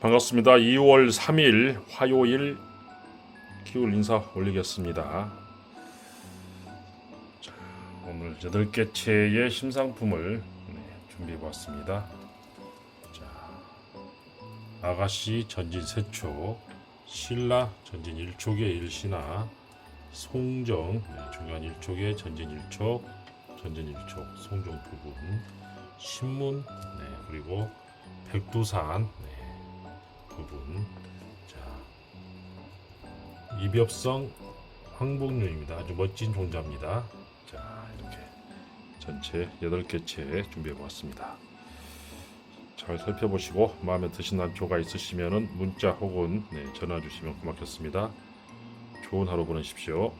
반갑습니다. 2월 3일 화요일 기울 인사 올리겠습니다. 자, 오늘 8개 채의 심상품을 네, 준비해 봤습니다. 자, 아가씨 전진 세촉, 신라 전진 1촉의 일신화, 송정 네, 중간 1촉의 전진 1촉, 전진 1촉, 송정 부분, 신문 네, 그리고 백두산 네, 부분. 자 이벽성 황복류입니다. 아주 멋진 종자입니다. 자 이렇게 전체 8개 채 준비해 보았습니다. 잘 살펴보시고 마음에 드시는 조가 있으시면 문자 혹은 네, 전화 주시면 고맙겠습니다. 좋은 하루 보내십시오.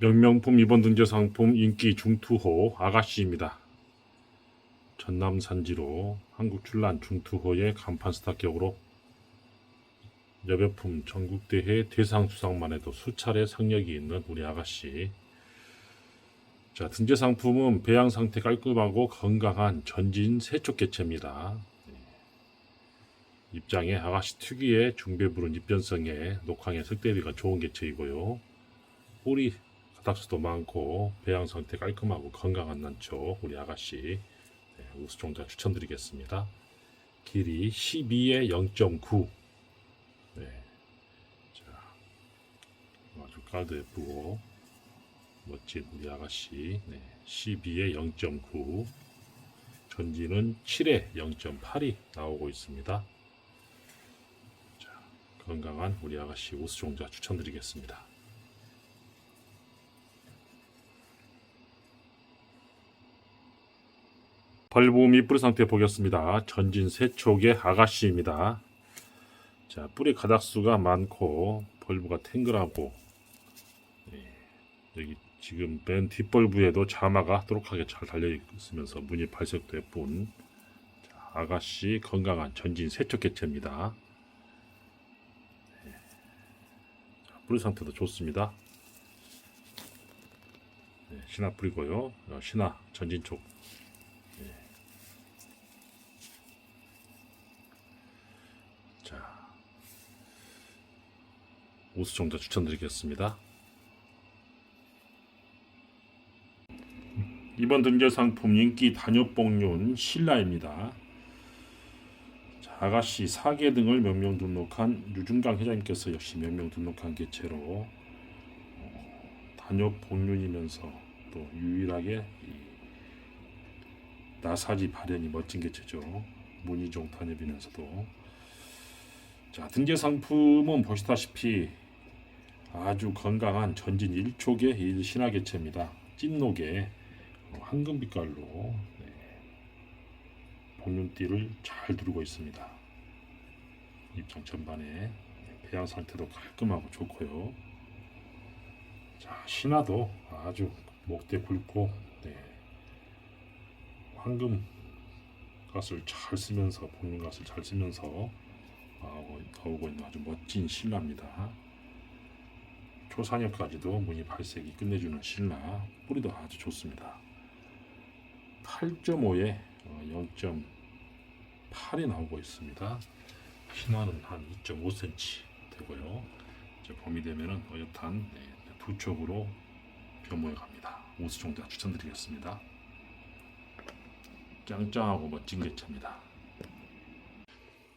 명명품 이번 등재 상품 인기 중투호 아가씨입니다. 전남 산지로 한국 출란 중투호의 간판 스타 격으로 여배품 전국대회 대상 수상만 해도 수차례 상력이 있는 우리 아가씨. 자, 등재 상품은 배양 상태 깔끔하고 건강한 전진 세척 개체입니다. 네. 입장에 아가씨 특유의 중배부른 입변성에 녹황의 색대비가 좋은 개체이고요. 뿌리 가닥수도 많고 배양 상태 깔끔하고 건강한 난초 우리 아가씨 네, 우수 종자 추천드리겠습니다. 길이 12에 0.9. 네. 자, 아주 깔도 예쁘고 멋진 우리 아가씨. 네, 12에 0.9. 전지는 7에 0.8이 나오고 있습니다. 자, 건강한 우리 아가씨 우수 종자 추천드리겠습니다. 벌보 및 뿌리 상태 보겠습니다. 전진 세촉의 아가씨입니다. 자, 뿌리 가닥수가 많고 벌브가 탱글하고 네, 여기 지금 맨 뒷벌브에도 자마가 또록하게 잘 달려 있으면서 무늬 발색도 예쁜 자, 아가씨 건강한 전진 세촉 개체입니다. 네. 자, 뿌리 상태도 좋습니다. 네, 신화 뿌리고요. 어, 신화 전진 쪽 우수종자 추천드리겠습니다. 이번 등재 상품 인기 단엽봉륜 신라입니다. 자, 아가씨 사계 등을 명명 등록한 유중강 회장님께서 역시 명명 등록한 개체로 어, 단엽봉륜이면서 또 유일하게 이 나사지 발현이 멋진 개체죠. 무늬종 단엽이면서도 자, 등재 상품은 보시다시피 아주 건강한 전진 1촉의 일 신화 개체입니다. 찐녹에 황금 빛깔로 네, 복륜띠를 잘 두르고 있습니다. 입장 전반에 배양 상태도 깔끔하고 좋고요. 자, 신화도 아주 목대 굵고 네, 황금 가스를 잘 쓰면서 복륜 가스를 잘 쓰면서 나오고, 나오고 있는 아주 멋진 신라입니다. 초산엽까지도 무늬 발색이 끝내주는 신라 뿌리도 아주 좋습니다. 8.5에 0.8이 나오고 있습니다. 신화는 한 2.5cm 되고요. 이제 봄이 되면은 어엿한 네, 두 쪽으로 변모해 갑니다. 우수종자 추천드리겠습니다. 짱짱하고 멋진 개체입니다.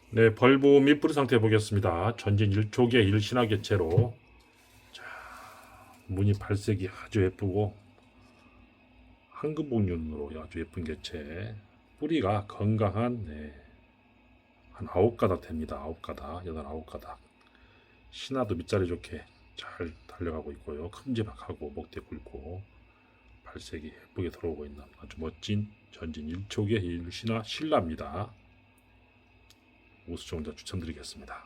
네, 벌보 및 뿌리 상태 보겠습니다. 전진 1촉의 일신화 개체로 자, 무늬 발색이 아주 예쁘고 황금복륜으로 아주 예쁜 개체 뿌리가 건강한 네, 한 9가닥 됩니다. 9가닥, 8, 9가닥 신화도 밑자리 좋게 잘 달려가고 있고요. 큼지막하고 목대 굵고 발색이 예쁘게 들어오고 있는 아주 멋진 전진 1촉의 일신화 신라입니다. 우수종자 추천드리겠습니다.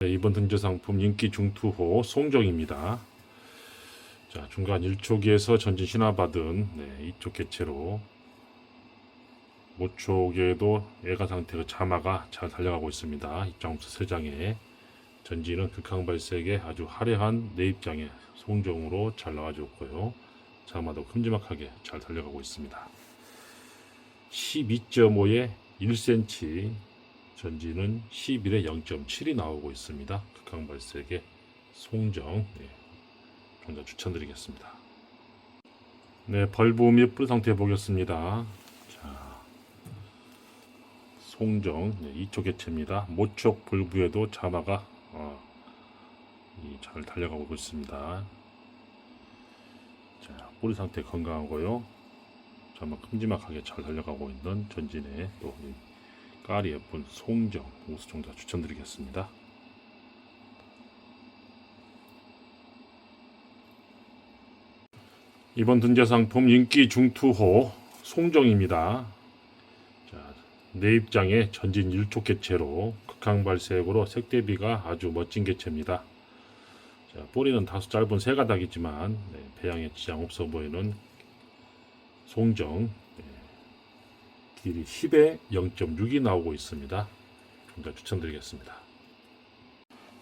네, 이번 등재 상품 인기 중투호 송정입니다. 자, 중간 1초기에서 전진 신화받은 네, 이쪽 개체로 모촉에도 애가 상태가 자마가 잘 달려가고 있습니다. 입장부터 세 장에 전진은 극항발색의 아주 화려한 내입장의 송정으로 잘 나와줬고요. 자마도 큼지막하게 잘 달려가고 있습니다. 12.5에 1cm, 전지는 11에 0.7이 나오고 있습니다. 극강발색의 송정 네, 좀더 추천드리겠습니다. 네, 벌브 및 뿌리 상태 보겠습니다. 자, 송정 네, 이쪽 개체입니다. 모촉 불부에도 자마가 어, 이, 잘 달려가고 있습니다. 자, 뿌리 상태 건강하고요. 자마 큼지막하게 잘 달려가고 있는 전진의 또이 깔이 예쁜 송정 우수종자 추천드리겠습니다. 이번 등재 상품 인기 중투호 송정입니다. 자, 내 입장에 전진 1초 개체로 극항발색으로 색 대비가 아주 멋진 개체입니다. 자, 뿌리는 다소 짧은 세 가닥이지만 네, 배양에 지장 없어 보이는 송정 네, 길이 10에 0.6이 나오고 있습니다. 좀 더 추천드리겠습니다.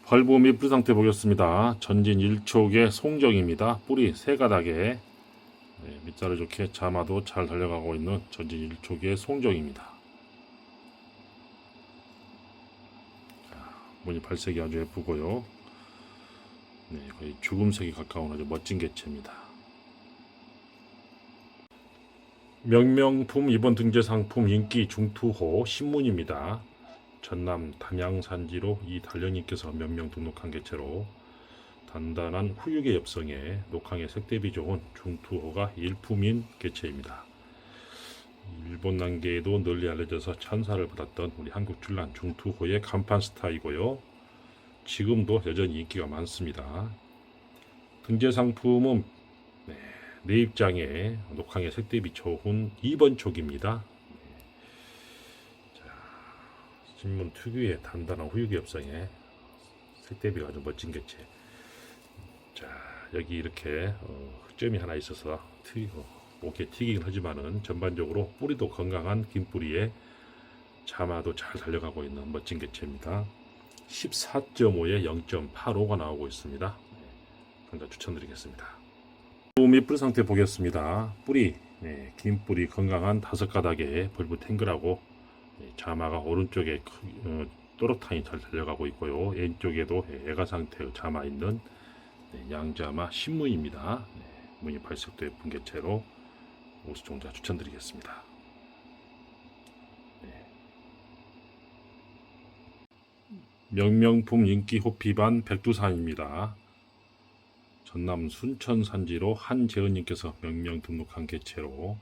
벌보 및 뿌리 상태 보겠습니다. 전진 1촉의 송정입니다. 뿌리 세 가닥에 네, 밑자를 좋게 자마도 잘 달려가고 있는 전진 1촉의 송정입니다. 자, 무늬 발색이 아주 예쁘고요. 네, 거의 죽음색이 가까운 아주 멋진 개체입니다. 명명품 이번 등재 상품 인기 중투호 신문입니다. 전남 담양 산지로 이 단련님께서 몇명 등록한 개체로 단단한 후육의 엽성에 녹항의 색대비 좋은 중투호가 일품인 개체입니다. 일본 난계에도 널리 알려져서 찬사를 받았던 우리 한국 출란 중투호의 간판 스타이고요. 지금도 여전히 인기가 많습니다. 등재 상품은 네, 내 입장에 녹항의 색대비 좋은 2번 촉입니다. 네. 자, 신문 특유의 단단한 후육의 엽성에 색대비가 아주 멋진 개체. 자, 여기 이렇게 어, 흑점이 하나 있어서 튀, 어, 목에 튀기긴 하지만은 전반적으로 뿌리도 건강한 긴 뿌리에 자마도 잘 달려가고 있는 멋진 개체입니다. 14.5에 0.85가 나오고 있습니다. 강자 추천드리겠습니다. 밑 뿌리 상태 보겠습니다. 뿌리, 네, 긴 뿌리 건강한 다섯 가닥에 벌브 탱글하고 네, 자마가 오른쪽에 크- 어, 또렷하게 잘 달려가고 있고요. 왼쪽에도 예, 애가 상태의 자마 있는 네, 양자마 신무입니다. 네, 무늬 발색도 예쁜 개체로 우수종자 추천드리겠습니다. 네. 명명품 인기 호피반 백두산입니다. 전남 순천 산지로 한재은님께서 명명 등록한 개체로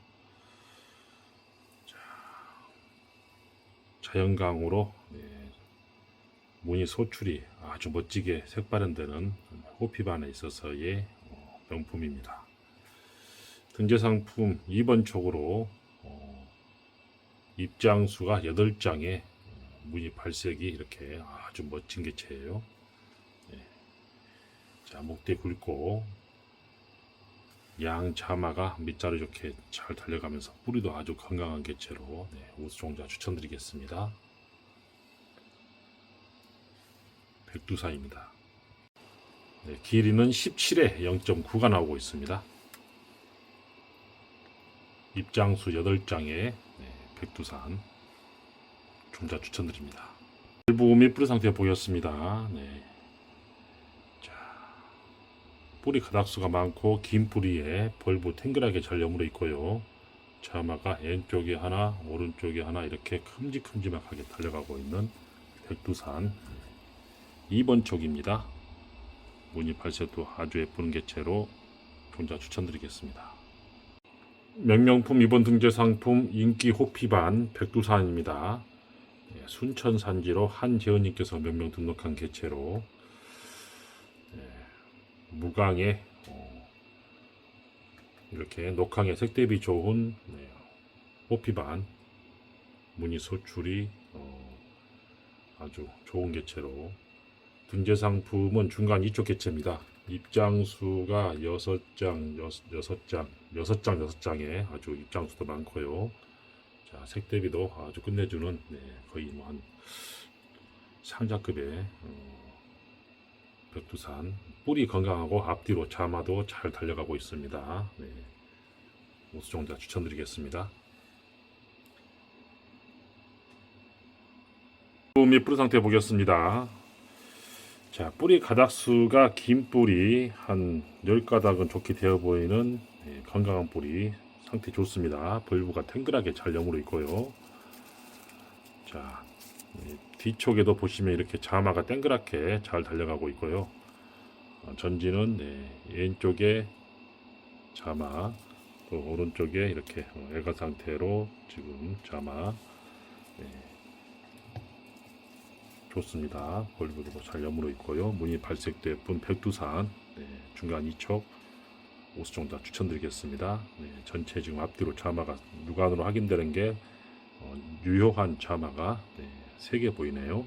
자, 자연강으로 네, 무늬 소출이 아주 멋지게 색발현되는 호피반에 있어서의 어, 명품입니다. 등재 상품 2번 촉으로 어, 입장수가 8장에 무늬 발색이 이렇게 아주 멋진 개체예요. 네. 자, 목대 굵고 양 자마가 밑자루 좋게 잘 달려가면서 뿌리도 아주 건강한 개체로 네, 우수종자 추천드리겠습니다. 백두산입니다. 네, 길이는 17에 0.9가 나오고 있습니다. 입장수 8장에 네, 백두산 종자 추천드립니다. 일부 및 뿌리 상태 보였습니다. 네. 자, 뿌리 가닥수가 많고 긴 뿌리에 벌브 탱글하게 잘 여물어 있고요. 자마가 왼쪽에 하나, 오른쪽에 하나 이렇게 큼직큼직하게 달려가고 있는 백두산 2번 촉입니다. 무늬 발색도 아주 예쁜 개체로 종자 추천드리겠습니다. 명명품 이번 등재 상품 인기 호피반 백두산입니다. 네, 순천 산지로 한재은님께서 명명 등록한 개체로 네, 무광에 어, 이렇게 녹항의 색대비 좋은 네, 호피반 무늬 소출이 어, 아주 좋은 개체로 분재상품은 중간 이쪽 개체입니다. 입장수가 6장, 6장, 6장, 6장에 아주 입장수도 많고요. 자, 색 대비도 아주 끝내주는 네, 거의 뭐 한 상자급의 어, 백두산 뿌리 건강하고 앞뒤로 자마도 잘 달려가고 있습니다. 네. 모수종자 추천드리겠습니다. 품이 뿌리 상태 보겠습니다. 자, 뿌리 가닥수가 긴 뿌리 한 10가닥은 좋게 되어 보이는 예, 건강한 뿌리 상태 좋습니다. 벌브가 탱글하게 잘 여물어 있고요. 자, 예, 뒤쪽에도 보시면 이렇게 자마가 땡그랗게 잘 달려가고 있고요. 어, 전지는 네, 왼쪽에 자마 또 오른쪽에 이렇게 어, 애가 상태로 지금 자마 네, 좋습니다. 벌브도 잘 여물어 있고요. 무늬 발색도 예쁜 백두산 네, 중간 이촉 오수종자 추천드리겠습니다. 네, 전체 지금 앞뒤로 자마가 육안으로 확인되는 게 어, 유효한 자마가 네, 3개 보이네요.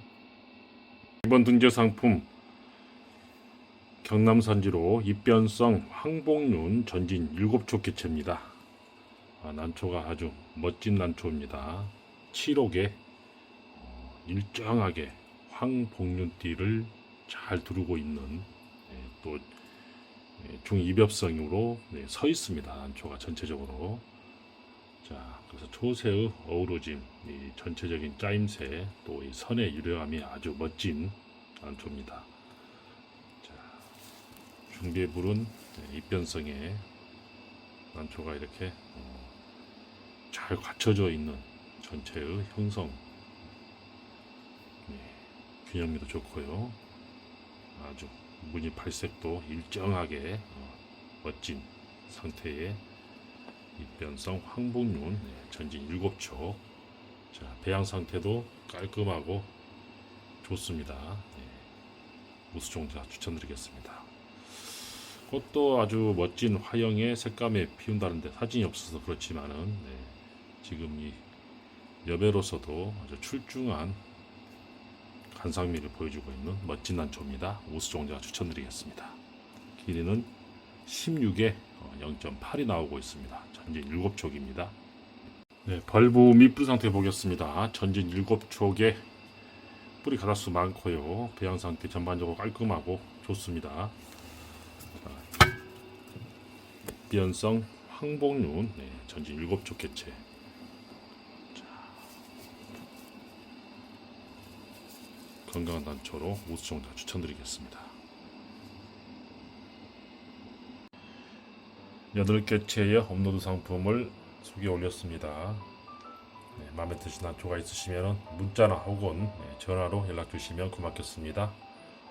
이번 등재 상품 경남 산지로 입변성 황복륜 전진 7초 개체입니다. 아, 난초가 아주 멋진 난초입니다. 7옥에 어, 일정하게 황복륜띠를 잘 두르고 있는 예, 또 예, 중이벽성으로 네, 서 있습니다. 난초가 전체적으로 자 그래서 초새의 어우러짐 이 전체적인 짜임새 또이 선의 유려함이 아주 멋진 난초입니다. 자 중대불은 네, 입변성에 난초가 이렇게 어, 잘 갖춰져 있는 전체의 형성 네, 균형미도 좋고요. 아주 무늬 발색도 일정하게 어, 멋진 상태의 입변성 황복륜 네, 전진 7초. 자 배양 상태도 깔끔하고 좋습니다. 네, 우수종자 추천드리겠습니다. 꽃도 아주 멋진 화형의 색감에 피운다는데 사진이 없어서 그렇지만은 네, 지금 이 여배로서도 아주 출중한 간상미를 보여주고 있는 멋진 난초입니다 우수종자 추천드리겠습니다 길이는 16에 0.8이 나오고 있습니다. 전진 7촉입니다. 네, 벌브 밑뿌리 상태 보겠습니다. 전진 7촉에 뿌리 가닥수 많고요. 배양 상태 전반적으로 깔끔하고 좋습니다. 자, 비연성 황복륜 네, 전진 7촉 개체. 건강한 단초로 우수종자 추천드리겠습니다. 여덟 개체의 업로드 상품을 소개 올렸습니다. 네, 마음에 드시는 한초가 있으시면 문자나 혹은 네, 전화로 연락 주시면 고맙겠습니다.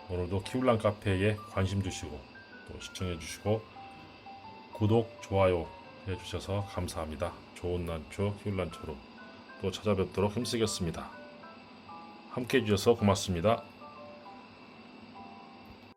오늘도 키울란 카페에 관심 주시고 또 시청해 주시고 구독, 좋아요 해 주셔서 감사합니다. 좋은 난초 키울란초로 또 찾아뵙도록 힘쓰겠습니다. 함께 해주셔서 고맙습니다.